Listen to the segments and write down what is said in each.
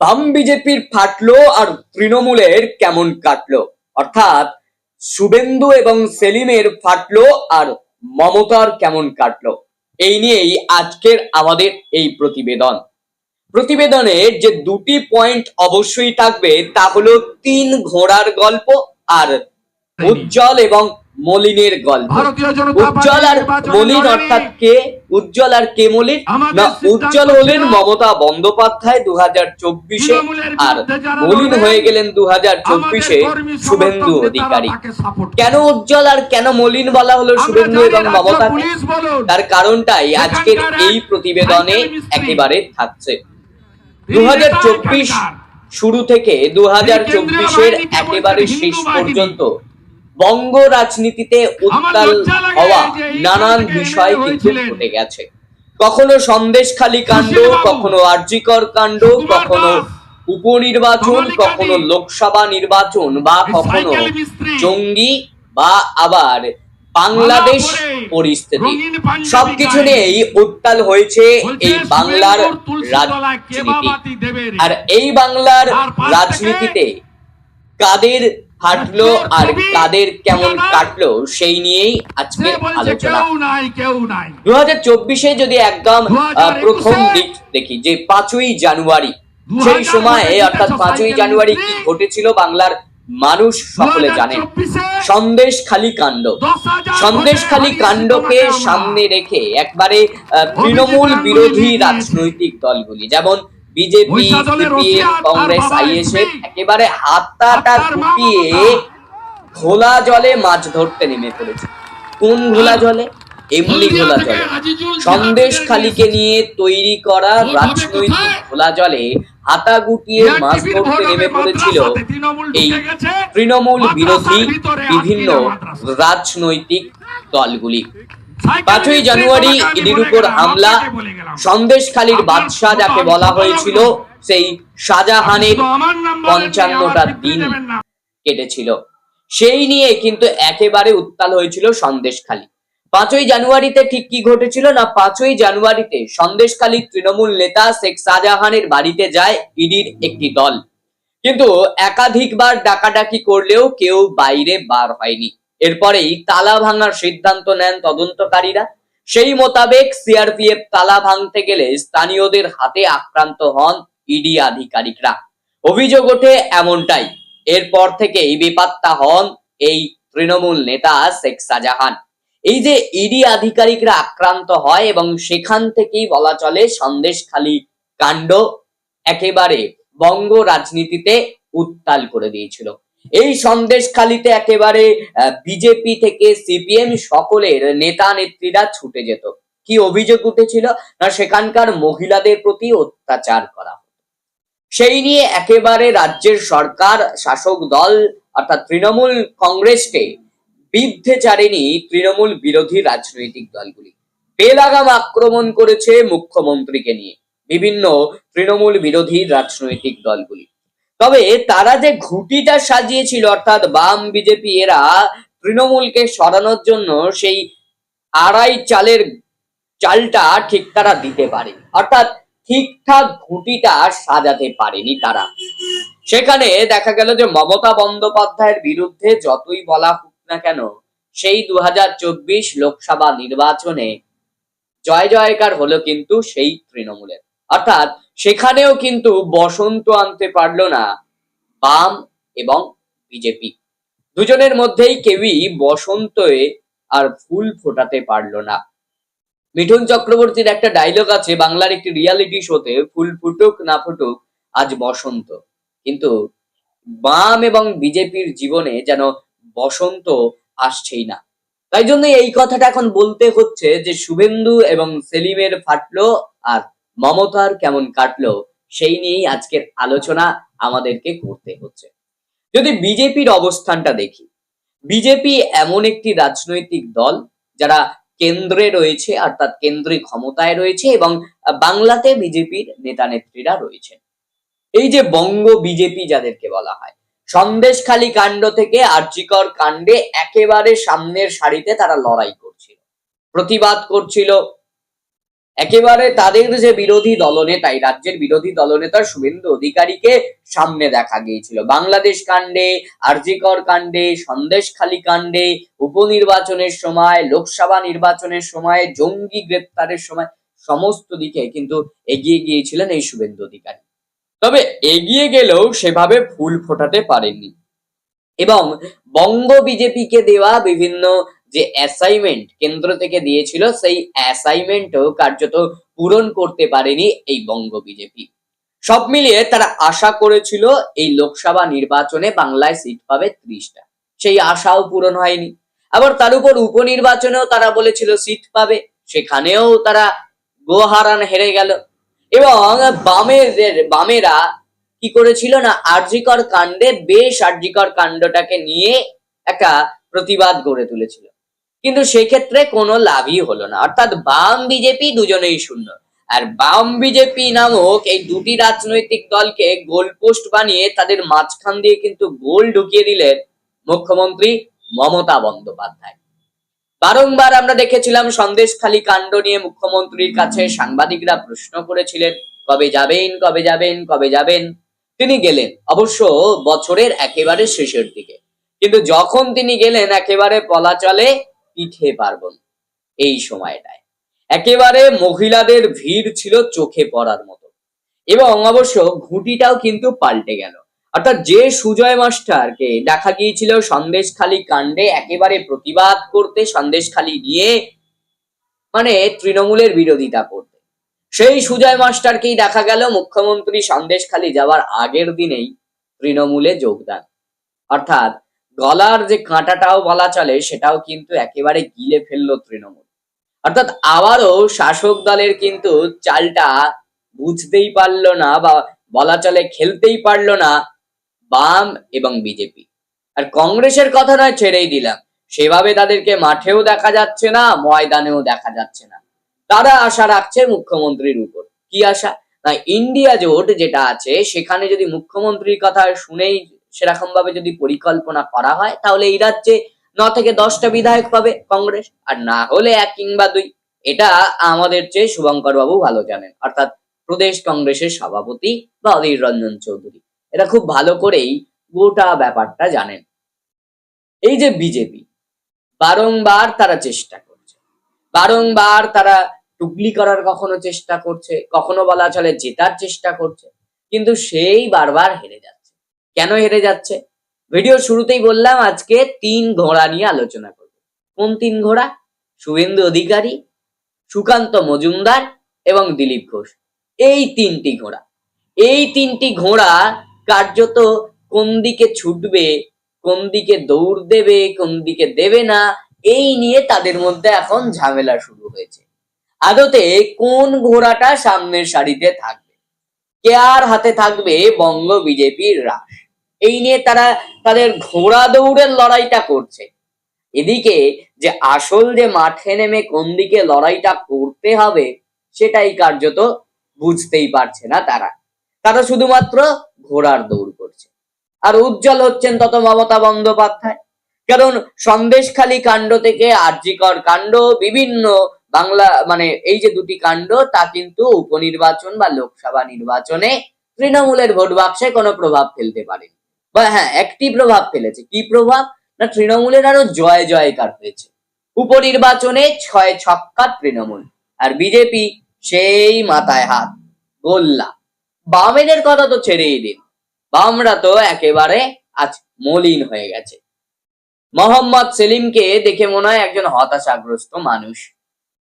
বাম বিজেপির ফাটলো আর তৃণমূলের কেমন কাটলো? অর্থাৎ শুভেন্দু এবং সেলিমের ফাটলো আর মমতার কেমন কাটলো? এই নিয়েই আজকের আমাদের এই প্রতিবেদন। প্রতিবেদনের যে দুটি পয়েন্ট অবশ্যই থাকবে তা হলো তিন ঘোড়ার গল্প আর উজ্জ্বল এবং মলিনের গল্প। উজ্জ্বল আর মলিন অর্থাৎ কে? উজ্জ্বল আর কে মলিন? না উজ্জ্বল হলেন মমতা বন্দ্যোপাধ্যায় দু হাজার চব্বিশে আর মলিন হয়ে গেলেন দু হাজার চব্বিশে শুভেন্দু অধিকারী। কেন উজ্জ্বল আর কেন মলিন বলা হলো শুভেন্দু এবং মমতাকে তার কারণটাই আজকের এই প্রতিবেদনে একেবারে থাকছে। দু হাজার চব্বিশ শুরু থেকে দু হাজার চব্বিশের একেবারে শেষ পর্যন্ত বঙ্গ রাজনীতিতে উত্তাল হওয়া নানান বিষয় কিন্তু ঘটে গেছে। কখনো সন্দেশখালী কাণ্ড কখনো আর্যিকর কাণ্ড কখনো উপনির্বাচন কখনো লোকসভা নির্বাচন বা কখনো জঙ্গি বা আবার বাংলাদেশ পরিস্থিতি। সবকিছু নিয়েই উত্তাল হয়েছে এই বাংলার রাজনীতি। আর এই বাংলার রাজনীতিতে কাদের ফাটলো আর কাদের কেমন কাটলো সেই নিয়েই আজকে আলোচনা। দু হাজার চব্বিশে যদি একদম প্রথম দিক দেখি যে পাঁচই জানুয়ারি সেই সময়ে অর্থাৎ পাঁচই জানুয়ারি কি ঘটেছিল বাংলার মানুষ সকলে জানেন। 2024 সন্দেশ খালি কাণ্ড। দশ সন্দেশ খালি কাণ্ডকে সামনে রেখে একবারে তৃণমূল বিরোধী রাজনৈতিক দলগুলি যেমন বিজেপি কংগ্রেস আইএসএফ একেবারে হাতটাটা আর গুটিয়ে ঘোলা জলে মাছ ধরতে নেমে পড়েছে। কোন ঘোলা জলে? এমনি ঘোলা জলে। সন্দেশ খালিকে নিয়ে তৈরি করা রাজনৈতিক ঘোলা জলে হাতা গুটিয়ে মাছ ধরতে নেমে পড়েছিল এই তৃণমূল বিরোধী বিভিন্ন রাজনৈতিক দলগুলি। পাঁচই জানুয়ারি ইডির উপর হামলা। সন্দেশখালীর বাদশাহ যাকে বলা হয়েছিল সেই শাহজাহানের পঞ্চান্নটা দিন কেটেছিল। সেই নিয়ে কিন্তু একেবারে উত্তাল হয়েছিল সন্দেশখালী। পাঁচই জানুয়ারিতে ঠিক কি ঘটেছিল না পাঁচই জানুয়ারিতে সন্দেশখালীর তৃণমূল নেতা শেখ শাহজাহানের বাড়িতে যায় ইডির একটি দল। কিন্তু একাধিকবার ডাকাডাকি করলেও কেউ বাইরে বার হয়নি। এরপরেই তালা ভাঙার সিদ্ধান্ত নেন তদন্তকারীরা। সেই মোতাবেক সিআরপিএফ তালা ভাঙতে গেলে স্থানীয়দের হাতে আক্রান্ত হন ইডি আধিকারিকরা। অভিযোগ ওঠে এমনটাই। এরপর থেকেই বেপাত্তা হন এই তৃণমূল নেতা শেখ শাহজাহান। এই যে ইডি আধিকারিকরা আক্রান্ত হয় এবং সেখান থেকেই বলা চলে সন্দেশখালী কাণ্ড, একেবারে বঙ্গ রাজনীতিতে উত্তাল করে দিয়েছিল। এই সন্দেশখালীতে একেবারে বিজেপি থেকে সিপিএম সকলের নেতা নেত্রীরা ছুটে যেত। কি অভিযোগ উঠেছিল? না, সেখানকার মহিলাদের প্রতি অত্যাচার করা সেই নিয়ে একেবারে রাজ্যের সরকার, শাসক দল, অর্থাৎ তৃণমূল কংগ্রেসকে বিদ্ধে চারেনি তৃণমূল বিরোধী রাজনৈতিক দলগুলি। বেলাগাম আক্রমণ করেছে মুখ্যমন্ত্রীকে নিয়ে। বিভিন্ন তৃণমূল বিরোধী রাজনৈতিক দলগুলি। তবে তারা যে ঘুটিটা সাজিয়েছিল, অর্থাৎ বাম বিজেপি, এরা তৃণমূলকে সরানোর জন্য সেই আড়াই চালের চালটা ঠিক তারা দিতে পারে অর্থাৎ ঠিকঠাক ঘুঁটিটা সাজাতে পারেনি তারা। সেখানে দেখা গেল যে মমতা বন্দ্যোপাধ্যায়ের বিরুদ্ধে যতই বলা হোক না কেন, সেই দু হাজার চব্বিশ লোকসভা নির্বাচনে জয় জয়কার হলো কিন্তু সেই তৃণমূলের। অর্থাৎ সেখানেও কিন্তু বসন্ত আনতে পারল না বাম এবং বিজেপি। দুজনের মধ্যেই কেউই বসন্তে আর ফুল ফোটাতে পারল না। মিঠুন চক্রবর্তীর একটা ডায়লগ আছে, বাংলার একটি রিয়ালিটি শোতে ফুল ফুটুক না ফুটুক, আজ বসন্ত। কিন্তু বাম এবং বিজেপির জীবনে যেন বসন্ত আসছেই না। তাই জন্য এই কথাটা এখন বলতে হচ্ছে যে শুভেন্দু এবং সেলিমের ফাটলো আর মমতার কেমন কাটলো সেই নিয়েই আজকের আলোচনা আমাদেরকে করতে হচ্ছে। যদি বিজেপির অবস্থানটা দেখি, বিজেপি এমন একটি রাজনৈতিক দল যারা কেন্দ্রে রয়েছে, অর্থাৎ কেন্দ্রে ক্ষমতায় রয়েছে এবং বাংলাতে বিজেপির নেতা নেত্রীরা রয়েছে এই যে বঙ্গ বিজেপি যাদেরকে বলা হয়, সন্দেশখালী কাণ্ড থেকে আর্যিকর কাণ্ডে একেবারে সামনের সারিতে তারা লড়াই করছিল। প্রতিবাদ করছিল একেবারে তাদের যে বিরোধী দলনেতা, এই রাজ্যের বিরোধী দলনেতা শুভেন্দু অধিকারীকে সামনে দেখা গিয়েছিল। বাংলাদেশ কাণ্ডে, আরজিকর কাণ্ডে, সন্দেশখালী কাণ্ডে, উপনির্বাচনের সময়, লোকসভা নির্বাচনের সময়, জঙ্গি গ্রেপ্তারের সময়, সমস্ত দিকে কিন্তু এগিয়ে গিয়েছিলেন এই শুভেন্দু অধিকারী। তবে এগিয়ে গেলেও সেভাবে ফুল ফোটাতে পারেননি। এবং বঙ্গ বিজেপিকে দেওয়া বিভিন্ন যে অ্যাসাইনমেন্ট কেন্দ্র থেকে দিয়েছিল, সেই অ্যাসাইনমেন্টও কার্যত পূরণ করতে পারেনি এই বঙ্গ বিজেপি সব মিলিয়ে তারা আশা করেছিল এই লোকসভা নির্বাচনে বাংলায় সিট পাবে ত্রিশটা। সেই আশাও পূরণ হয়নি। আবার তার উপর উপনির্বাচনেও তারা বলেছিল সিট পাবে, সেখানেও তারা গোহারান হেরে গেল। এবং বামেদের, বামেরা কি করেছিল না, আরজিকর কাণ্ডে বেশ আরজিকর কাণ্ডটাকে নিয়ে একটা প্রতিবাদ গড়ে তুলেছিল। কিন্তু সেক্ষেত্রে কোনো লাভই হলো না। অর্থাৎ বাম বিজেপি দুজনেই শূন্য। আর বাম বিজেপি নামক এই দুটি রাজনৈতিক দলকে গোলপোস্ট বানিয়ে তাদের মাঝখান দিয়ে কিন্তু গোল ঢুকিয়ে দিলেন মুখ্যমন্ত্রী মমতা বন্দ্যোপাধ্যায়। বারংবার আমরা দেখেছিলাম সন্দেশখালী কাণ্ড নিয়ে মুখ্যমন্ত্রীর কাছে সাংবাদিকরা প্রশ্ন করেছিলেন, কবে যাবেন কবে যাবেন কবে যাবেন? তিনি গেলেন অবশ্য বছরের একেবারে শেষের দিকে। কিন্তু যখন তিনি গেলেন, একেবারে পলাচলে পিঠে পার্বণ। এই সময়টায়। একেবারে মহিলাদের ভিড় ছিল চোখে পড়ার মতো। এবং অবশ্য ঘুঁটিটাও কিন্তু পাল্টে গেল। অর্থাৎ যে সুজয় মাস্টারকে দেখা গিয়েছিল সন্দেশখালী কাণ্ডে, একেবারে প্রতিবাদ করতে সন্দেশখালী নিয়ে মানে তৃণমূলের বিরোধিতা করতে। সেই সুজয় মাস্টারকেই দেখা গেল মুখ্যমন্ত্রী সন্দেশখালী যাওয়ার আগের দিনেই তৃণমূলে যোগদান। অর্থাৎ গলার যে কাঁটাটাও বলা চলে, সেটাও কিন্তু একেবারে গিলে ফেলল তৃণমূল। অর্থাৎ আবারও শাসক দলের কিন্তু চালটা বুঝতেই পারল না বা বলা চলে খেলতেই পারল না বাম এবং বিজেপি। আর কংগ্রেসের কথা নয়, ছেড়েই দিলাম। সেভাবে তাদেরকে মাঠেও দেখা যাচ্ছে না, ময়দানেও দেখা যাচ্ছে না। তারা আশা রাখছে মুখ্যমন্ত্রীর উপর। কি আশা? না, ইন্ডিয়া জোট যেটা আছে, সেখানে যদি মুখ্যমন্ত্রীর কথা শুনেই সেরকম ভাবে যদি পরিকল্পনা করা হয়, তাহলে এই রাজ্যে ন থেকে দশটা বিধায়ক পাবে কংগ্রেস, আর না হলে এক কিংবা দুই। এটা আমাদের চেয়ে শুভঙ্কর বাবু ভালো জানেন। অর্থাৎ প্রদেশ কংগ্রেসের সভাপতি বা অধীর রঞ্জন চৌধুরী। এরা খুব ভালো করেই গোটা ব্যাপারটা জানেন। এই যে বিজেপি, বারংবার তারা চেষ্টা করছে। বারংবার তারা টুকলি করার কখনো চেষ্টা করছে, কখনো বলা চলে জেতার চেষ্টা করছে। কিন্তু সেই বারবার হেরে যাচ্ছে। কেন হেরে যাচ্ছে? ভিডিও শুরুতেই বললাম, আজকে তিন ঘোড়া নিয়ে আলোচনা করব। কোন তিন ঘোড়া? শুভেন্দু অধিকারী, সুকান্ত মজুমদার এবং দিলীপ ঘোষ। এই তিনটি ঘোড়া। এই তিনটি ঘোড়া কার্যত কোন দিকে ছুটবে, কোন দিকে দৌড় দেবে, কোন দিকে দেবে না, এই নিয়ে তাদের মধ্যে এখন ঝামেলা শুরু হয়েছে। আদতে কোন ঘোড়াটা সামনের সারিতে থাকবে? কে আর হাতে থাকবে? বঙ্গ বিজেপির রাস এই নিয়ে তারা তাদের ঘোড়া দৌড়ের লড়াইটা করছে। এদিকে যে আসল যে মাঠে নেমে কোন দিকে লড়াইটা করতে হবে, সেটাই কার্যত বুঝতেই পারছে না তারা। তারা শুধুমাত্র ঘোড়ার দৌড় করছে। আর উজ্জ্বল হচ্ছেন তত মমতা বন্দ্যোপাধ্যায়। কারণ সন্দেশখালী কাণ্ড থেকে আর্যিকর কাণ্ড, বিভিন্ন বাংলা মানে এই যে দুটি কাণ্ড, তা কিন্তু উপনির্বাচন বা লোকসভা নির্বাচনে তৃণমূলের ভোট বাক্সে কোনো প্রভাব ফেলতে পারেনি। বা হ্যাঁ একটি প্রভাব ফেলেছে। কি প্রভাব? না, তৃণমূলের আরও জয় জয়কার হয়েছে। উপনির্বাচনে ছয় ছক্কা তৃণমূল, আর বিজেপি সেই মাথায় হাত, গোল্লা। বামেদের কথা তো ছেড়েই দিন। বামরা তো একেবারে আজ মলিন হয়ে গেছে। মোহাম্মদ সেলিমকে দেখে মনে হয় একজন হতাশাগ্রস্ত মানুষ।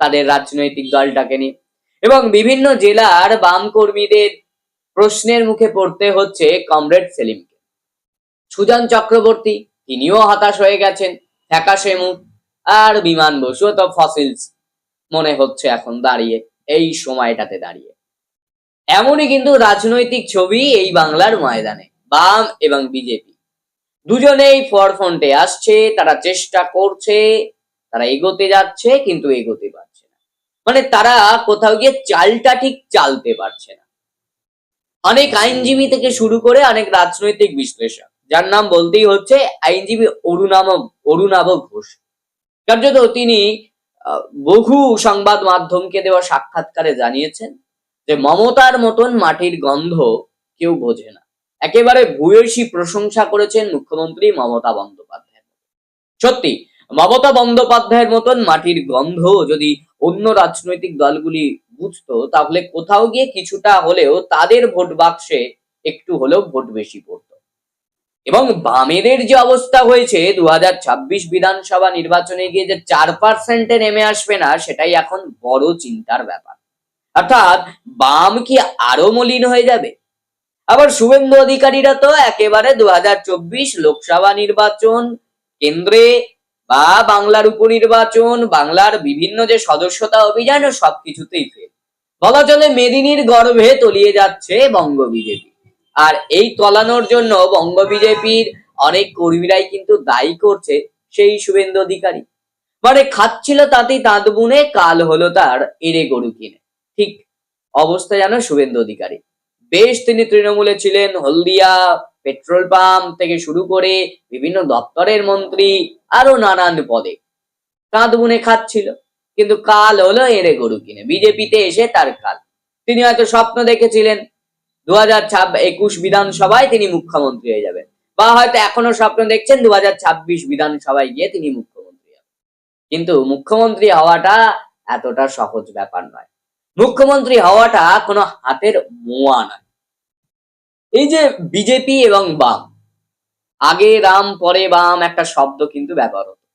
তাদের রাজনৈতিক দলটাকে নিয়ে। এবং বিভিন্ন জেলার বাম কর্মীদের প্রশ্নের মুখে পড়তে হচ্ছে কমরেড সেলিমকে। সুজন চক্রবর্তী, তিনিও হতাশ হয়ে গেছেন, ফ্যাকাশে মুখ, আর বিমান বসু তো ফসিলস মনে হচ্ছে এখন দাঁড়িয়ে, এই সময়টাতে দাঁড়িয়ে। এমনই কিন্তু রাজনৈতিক ছবি এই বাংলার ময়দানে, বাম এবং বিজেপি। দুজনেই ফরফ্রন্টে আসছে, তারা চেষ্টা করছে, তারা এগোতে যাচ্ছে, কিন্তু এগোতে পারছে না। মানে তারা কোথাও গিয়ে চালটা ঠিক চালতে পারছে না। অনেক আইনজীবী থেকে শুরু করে অনেক রাজনৈতিক বিশ্লেষক যার নাম বলতেই হচ্ছে আইনজীবী অরুণাম অরুণাভ ঘোষ। কার্যত তিনি বহু সংবাদ মাধ্যমকে দেওয়া সাক্ষাৎকারে জানিয়েছেন যে মমতার মতন মাটির গন্ধ কেউ বোঝে না। একেবারে ভূয়সী প্রশংসা করেছেন মুখ্যমন্ত্রী মমতা বন্দ্যোপাধ্যায় সত্যি, মমতা বন্দ্যোপাধ্যায়ের মতন মাটির গন্ধ যদি অন্য রাজনৈতিক দলগুলি বুঝতো, তাহলে কোথাও গিয়ে কিছুটা হলেও তাদের ভোট বাক্সে একটু হলেও ভোট বেশি পড়তো। এবং বামেদের যে অবস্থা হয়েছে দু হাজার ছাব্বিশ বিধানসভা নির্বাচনে গিয়ে যে চার পার্সেন্টে নেমে আসবে না, সেটাই এখন বড় চিন্তার ব্যাপার। অর্থাৎ বাম কি আরও মলিন হয়ে যাবে? আবার শুভেন্দু অধিকারীরা তো একেবারে দু হাজার চব্বিশ লোকসভা নির্বাচন, কেন্দ্রে বা বাংলার উপনির্বাচন, বাংলার বিভিন্ন যে সদস্যতা অভিযান, সবকিছুতেই ফেল বলা চলে, মেদিনীর গর্ভে তলিয়ে যাচ্ছে বঙ্গ বিজেপি। আর এই তলানোর জন্য বঙ্গ বিজেপির অনেক কর্মীরাই কিন্তু দায়ী করছে সেই শুভেন্দু অধিকারী। মানে খাচ্ছিল তাতেই তাঁত বুনে, কাল হলো তার এড়ে গরু কিনে। ঠিক অবস্থা যেন শুভেন্দু অধিকারী। বেশ তিনি তৃণমূলে ছিলেন, হলদিয়া পেট্রোল পাম্প থেকে শুরু করে বিভিন্ন দপ্তরের মন্ত্রী আরও নানান পদে কাঁধ বুনে খাচ্ছিল। কিন্তু কাল হলো এড়ে গরু কিনে। বিজেপিতে এসে তার কাল। তিনি হয়তো স্বপ্ন দেখেছিলেন দু হাজার একুশ বিধানসভায় তিনি মুখ্যমন্ত্রী হয়ে যাবেন। বা হয়তো এখনও স্বপ্ন দেখছেন দু হাজার ছাব্বিশ বিধানসভায় গিয়ে তিনি মুখ্যমন্ত্রী হবেন। কিন্তু মুখ্যমন্ত্রী হওয়াটা এতটা সহজ ব্যাপার নয়। মুখ্যমন্ত্রী হওয়াটা কোনো হাতের মোয়া নয়। এই যে বিজেপি এবং বাম, আগে রাম, পরে বাম একটা শব্দ কিন্তু ব্যবহার হতো।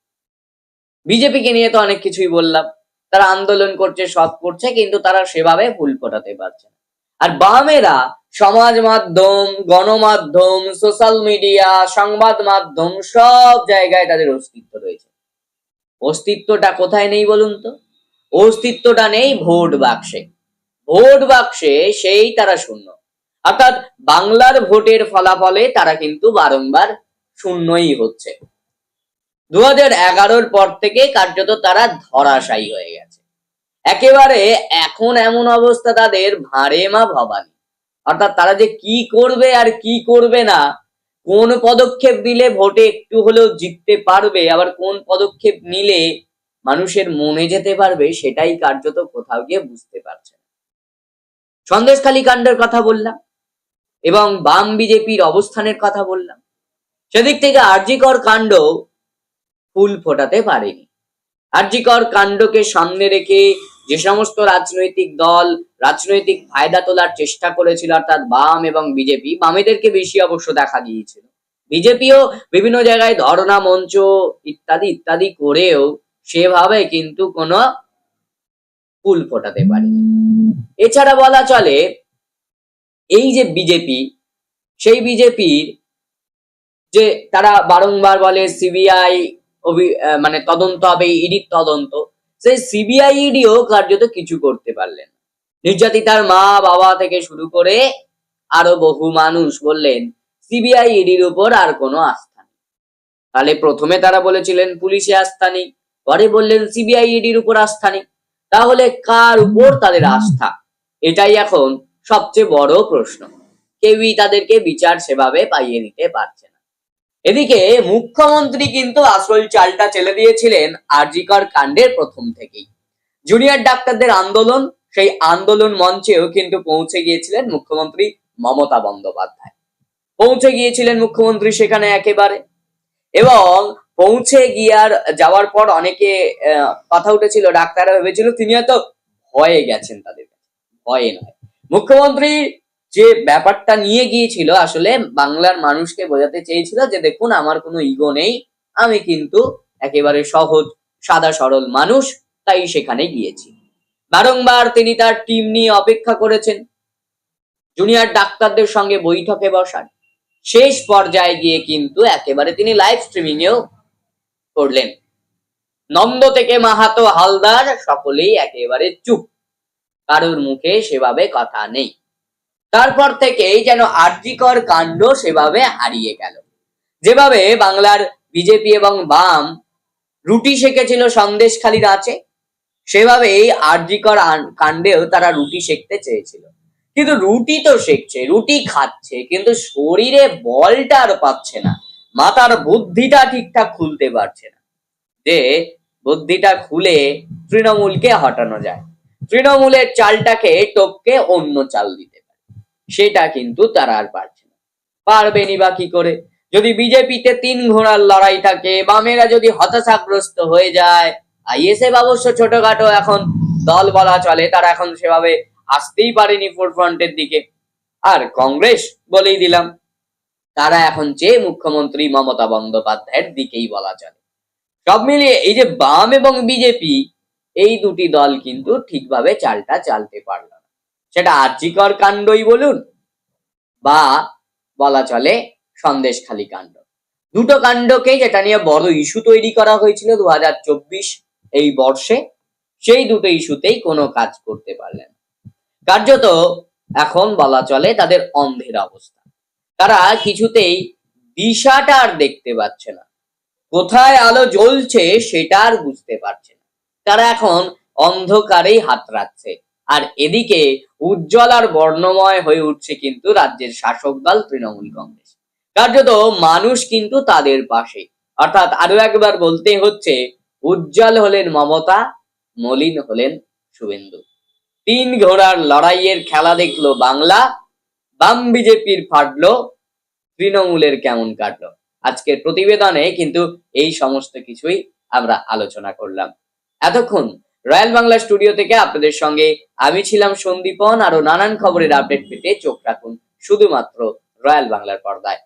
বিজেপিকে নিয়ে তো অনেক কিছুই বললাম। তারা আন্দোলন করছে সব করছে, কিন্তু তারা সেভাবে ফুল ফোটাতে পারছে না। আর বামেরা সমাজ মাধ্যম, গণমাধ্যম সোশ্যাল মিডিয়া সংবাদ মাধ্যম, সব জায়গায় তাদের অস্তিত্ব রয়েছে। অস্তিত্বটা কোথায় নেই বলুন তো? অস্তিত্বটা নেই ভোট বাক্সে। ভোট বাক্সে সেই তারা শূন্য। অর্থাৎ বাংলার ভোটের ফলাফলে তারা কিন্তু বারংবার শূন্যই হচ্ছে। দু হাজার পর থেকে কার্যত তারা ধরাশায়ী হয়ে গেছে। একেবারে এখন এমন অবস্থা তাদের ভাঁড়ে মা ভবানী। অর্থাৎ তারা যে কি করবে আর কি করবে না, কোন পদক্ষেপ নিলে ভোটে একটু হলেও জিততে পারবে, আবার কোন পদক্ষেপ নিলে মানুষের মনে যেতে পারবে, সেটাই কার্যত কোথাও গিয়ে বুঝতে পারছে সন্দেশখালী কাণ্ডের কথা বললাম, এবং বাম বিজেপির অবস্থানের কথা বললাম। সেদিক থেকে আরজিকর কাণ্ড ফুল ফোটাতে পারেনি। আরজিকর কাণ্ডকে সামনে রেখে যে সমস্ত রাজনৈতিক দল, রাজনৈতিক ফায়দা তোলার চেষ্টা করেছিল অর্থাৎ বাম এবং বিজেপি, বামেদেরকে বেশি অবশ্য দেখা গিয়েছিল। বিজেপিও বিভিন্ন জায়গায় ধর্ণা, মঞ্চ ইত্যাদি ইত্যাদি করেও সেভাবে কিন্তু কোনো ফুল ফোটাতে পারেনি। এছাড়া বলা চলে, এই যে বিজেপি, সেই বিজেপির যে তারা বারংবার বলে, সিবিআই মানে তদন্ত হবে, ইডির তদন্ত সেই সিবিআই ইডিও কার্যত কিছু করতে পারলেন নির্যাতিতার মা বাবা থেকে শুরু করে আরও বহু মানুষ বললেন সিবিআই ইডির উপর আর কোনো আস্থা নেই। তাহলে প্রথমে তারা বলেছিলেন, পুলিশে আস্থা নেই। পরে বললেন সিবিআই ইডির উপর আস্থা নেই। তাহলে কার উপর তাদের আস্থা? এটাই এখন সবচেয়ে বড় প্রশ্ন। কেউই তাদেরকে বিচার সেভাবে পাইয়ে নিতে পারছে এদিকে মুখ্যমন্ত্রী কিন্তু আসল চালটা চেলে দিয়েছিলেন আরজিকর কাণ্ডের প্রথম থেকেই। জুনিয়র ডাক্তারদের আন্দোলন, সেই আন্দোলন মঞ্চেও কিন্তু পৌঁছে গিয়েছিলেন মুখ্যমন্ত্রী মমতা বন্দ্যোপাধ্যায়। পৌঁছে গিয়েছিলেন মুখ্যমন্ত্রী সেখানে একেবারে। এবং পৌঁছে গিয়ার যাওয়ার পর অনেকে কথা উঠেছিল, ডাক্তাররা ভেবেছিল, তিনি হয়তো ভয়ে গেছেন তাদের ভয়ে নয়। মুখ্যমন্ত্রী যে ব্যাপারটা নিয়ে গিয়েছিল, আসলে বাংলার মানুষকে বোঝাতে চেয়েছিল যে, দেখুন, আমার কোনো ইগো নেই, আমি কিন্তু একেবারে সহজ, সাদা, সরল মানুষ, তাই সেখানে গিয়েছি। বারংবার তিনি তার টিম নিয়ে অপেক্ষা করেছেন। জুনিয়র ডাক্তারদের সঙ্গে বৈঠকে বসান শেষ পর্যায়ে গিয়ে কিন্তু একেবারে তিনি লাইভ স্ট্রিমিং এও করলেন। নন্দ থেকে মাহাতো হালদার সকলেই একেবারে চুপ। কারোর মুখে সেভাবে কথা নেই। তারপর থেকেই যেন আর্যিকর কাণ্ড সেভাবে হারিয়ে গেল। যেভাবে বাংলার বিজেপি এবং বাম রুটি শেখেছিল সন্দেশখালির আছে সেভাবেই আর্যিকর কাণ্ডেও তারা রুটি শেখতে চেয়েছিল। কিন্তু রুটি তো শেখছে রুটি খাচ্ছে, কিন্তু শরীরে বলটা আর পাচ্ছে না, মাথার বুদ্ধিটা ঠিকঠাক খুলতে পারছে না। যে বুদ্ধিটা খুলে তৃণমূলকে হটানো যায়, তৃণমূলের চালটাকে টপকে অন্য চাল দিতে সেটা কিন্তু তারা আর পারছে না। পারবেনি বা কি করে? যদি বিজেপিতে তিন ঘোড়ার লড়াই থাকে, বামেরা যদি হতাশাগ্রস্ত হয়ে যায়, আইএসএফ অবশ্য ছোটখাটো এখন দল বলা চলে, তারা এখন সেভাবে আসতেই পারেনি ফ্রন্টের দিকে। আর কংগ্রেস বলেই দিলাম, তারা এখন যে মুখ্যমন্ত্রী মমতা বন্দ্যোপাধ্যায়ের দিকেই বলা চলে। সব মিলিয়ে এই যে বাম এবং বিজেপি, এই দুটি দল কিন্তু ঠিকভাবে চালটা চালতে পারল সেটা আর্যিকর কাণ্ডই বলুন বা বলা চলে সন্দেশখালী কাণ্ড। দুটো কাণ্ডকে যেটা নিয়ে বড় ইস্যু তৈরি করা হয়েছিল দু এই বর্ষে, সেই দুটো ইস্যুতেই কোনো কাজ করতে পারলেন। কার্যত এখন বলা চলে তাদের অন্ধের অবস্থা। তারা কিছুতেই দিশাটা আর দেখতে পাচ্ছে না। কোথায় আলো জ্বলছে সেটা আর বুঝতে পারছে না। তারা এখন অন্ধকারেই হাতড়াচ্ছে। আর এদিকে উজ্জ্বল আর বর্ণময় হয়ে উঠছে কিন্তু রাজ্যের শাসক দল তৃণমূল কংগ্রেস। কার্যত মানুষ কিন্তু তাদের পাশে। অর্থাৎ আরও একবার বলতে হচ্ছে, উজ্জ্বল হলেন মমতা, মলিন হলেন শুভেন্দু। তিন ঘোড়ার লড়াইয়ের খেলা দেখল বাংলা, বাম বিজেপির ফাটলো, তৃণমূলের কেমন কাটলো? আজকের প্রতিবেদনে কিন্তু এই সমস্ত কিছুই আমরা আলোচনা করলাম। এতক্ষণ রয়্যাল বাংলা স্টুডিও থেকে আপনাদের সঙ্গে আমি ছিলাম সন্দীপন, আরও নানান খবরের আপডেট পেতে চোখ রাখুন, শুধুমাত্র রয়্যাল বাংলার পর্দায়।